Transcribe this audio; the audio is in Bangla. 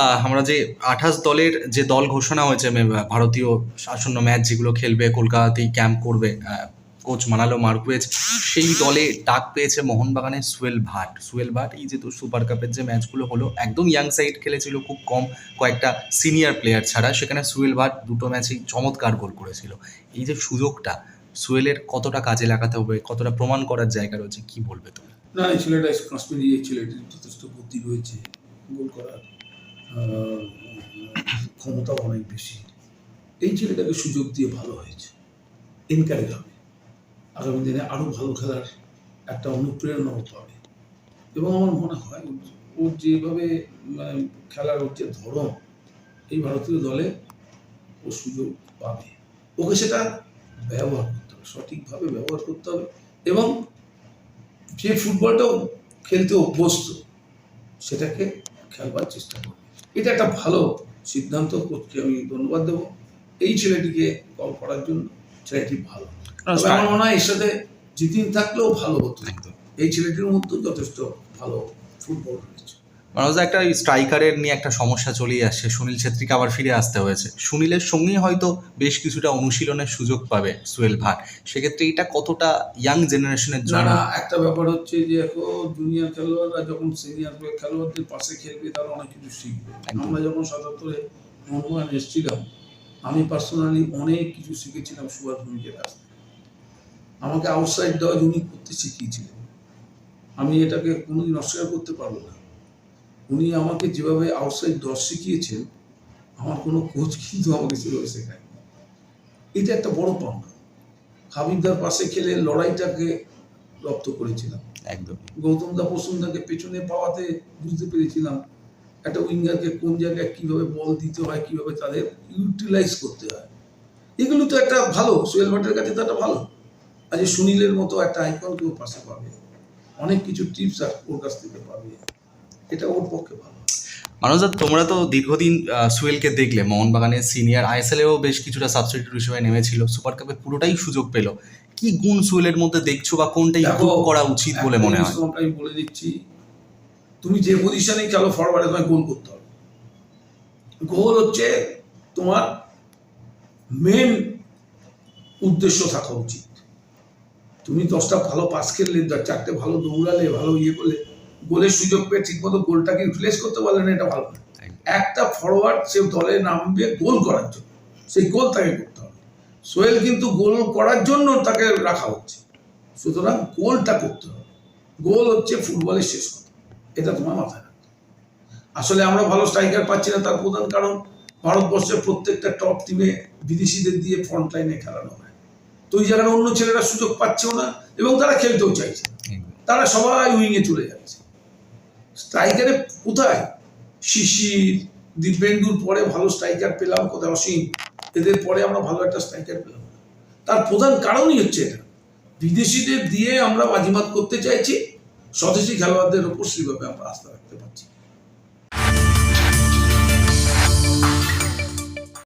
আহ, আমরা যে আঠাশ দলের যে দল ঘোষণা হয়েছে ভারতীয় আসন্ন ম্যাচ যেগুলো খেলবে কলকাতাতেই ক্যাম্প করবে কোচ মানালো মার্কুয়েজ সেই দলে ডাক পেয়েছে মোহনবাগানের সুয়েল ভাট। সুয়েল ভাট এই যে তো সুপার কাপের যে ম্যাচগুলো হলো একদম ইয়াং সাইড খেলেছিল খুব কম কয়েকটা সিনিয়র প্লেয়ার ছাড়া সেখানে সুয়েল ভাট দুটো ম্যাচেই চমৎকার গোল করেছিল। এই যে সুযোগটা সুয়েলের কতটা কাজে লাগাতে হবে কতটা প্রমাণ করার জায়গা রয়েছে কি বলবে তুমি? না এই ছেলেটা যথেষ্ট বুদ্ধি রয়েছে গোল করার। ক্ষমতাও অনেক বেশি। এই ছেলেটাকে সুযোগ দিয়ে ভালো হয়েছে। এনকারেজ হবে আগামী দিনে আরও ভালো খেলার একটা অনুপ্রেরণাও পাবে। এবং আমার মনে হয় ওর যেভাবে মানে, খেলার ওর যে ধরন এই ভারতীয় দলে ও সুযোগ পাবে। ওকে সেটা ব্যবহার করতে হবে সঠিকভাবে ব্যবহার করতে হবে। এবং যে ফুটবলটাও খেলতে অভ্যস্ত সেটাকে খেলবার চেষ্টা করবে। এটা একটা ভালো সিদ্ধান্ত করতে আমি ধন্যবাদ দেবো। এই ছেলেটিকে কল করার জন্য ছেলেটি ভালো। আমার মনে হয় এর সাথে জিতিন থাকলেও ভালো হতো। এই ছেলেটির মধ্যেও যথেষ্ট ভালো ফুটবল রয়েছে। মানুষ একটা স্ট্রাইকারের নিয়ে একটা সমস্যা চলেই আসছে। সুনীল ছেত্রীকে আবার ফিরে আসতে হয়েছে। সুনীলের সঙ্গেই হয়তো বেশ কিছুটা অনুশীলনের সুযোগ পাবে সুয়েল ভাট। সেক্ষেত্রে এটা কতটা ইয়াং জেনারেশনের জন্য? একটা ব্যাপার হচ্ছে যে এখন জুনিয়র খেলোয়াড়রা যখন সিনিয়র খেলোয়াড়দের পাশে খেলবে তারা অনেক কিছু শিখবে। আমরা যখন সাতাত্তরে মোহনবাগান এসেছিলাম আমি পার্সোনালি অনেক কিছু শিখেছিলাম সুভাষ ভূমিকের কাছ থেকে। আমাকে আউটসাইড দেওয়া উনি করতে শিখিয়েছিলেন আমি এটাকে কোনোদিন অস্বীকার করতে পারব না। উনি আমাকে যেভাবে আউটসাইড দশ শিখিয়েছেন আমার কোনো কোচ কিন্তু আমাকে সেভাবে শেখায় এটা একটা বড় পাওনা হাবিবদার পাশে খেলে লড়াইটাকে রপ্ত করেছিলাম। একদম। গৌতম দা বসুন্দাকে পেছনে পাওয়াতে বুঝতে পেরেছিলাম একটা উইঙ্গারকে কোন জায়গায় কীভাবে বল দিতে হয় কীভাবে তাদের ইউটিলাইজ করতে হয়। এগুলো তো একটা ভালো সোহেল ভাটের কাছে তো একটা ভালো। আজ সুনীলের মতো একটা আইকন কেউ পাশে পাবে। অনেক কিছু টিপস আর ওর কাছ থেকে পাবে। এটা ওর পক্ষে ভালো। মানুষদা তোমরা তো দীর্ঘদিন সুয়েলকে দেখলে মোহনবাগানের সিনিয়র আইএসএলেও বেশ কিছুটা সাবস্টিটিউট হিসেবে নেমেছিল। সুপার কাপে পুরোটাই সুযোগ পেল। কি গুণ সুয়েলের মধ্যে দেখছ বা কোনটা ইমপ্রুভ করা উচিত বলে মনে হয়? আমি বলে দিচ্ছি তুমি যে পজিশনে খেলো ফরওয়ার্ডে তোমায় গোল করতে হবে। গোল হচ্ছে তোমার মেন উদ্দেশ্য থাকা উচিত। তুমি দশটা ভালো পাস খেললে চারটে ভালো দৌড়ালে ভালো ইয়ে করলে গোলের সুযোগ পেয়ে ঠিকমতো গোলটাকে ইউটিলাইজ করতে পারলে না এটা ভালো না। একটা ফরওয়ার্ড সে দলে নামবে গোল করার জন্য। সেই গোল তাকে করতে হবে। সোহেল কিন্তু গোল করার জন্য তাকে রাখা হচ্ছে। সুতরাং গোলটা করতে হবে। গোল হচ্ছে ফুটবলের শেষ কথা। এটা তোমার মাথায় রাখতে আসলে আমরা ভালো স্ট্রাইকার পাচ্ছি না তার প্রধান কারণ ভারতবর্ষের প্রত্যেকটা টপ টিমে বিদেশিদের দিয়ে ফ্রন্ট লাইনে খেলানো হয়। তো ওই জায়গায় অন্য ছেলেরা সুযোগ পাচ্ছেও না এবং তারা খেলতেও চাইছে তারা সবাই উইংয়ে চলে যাচ্ছে। স্ট্রাইকারে কোথায়? শিশির দিব্যেন্দুর পরে ভালো স্ট্রাইকার পেলাম কোথায়? অসীম। এদের পরে আমরা ভালো একটা স্ট্রাইকার পেলাম। তার প্রধান কারণই হচ্ছে এটা। বিদেশিদের দিয়ে আমরা বাজিমাত করতে চাইছি। স্বদেশি খেলোয়াড়দের ওপর সেভাবে আমরা আস্থা রাখতে পারছি।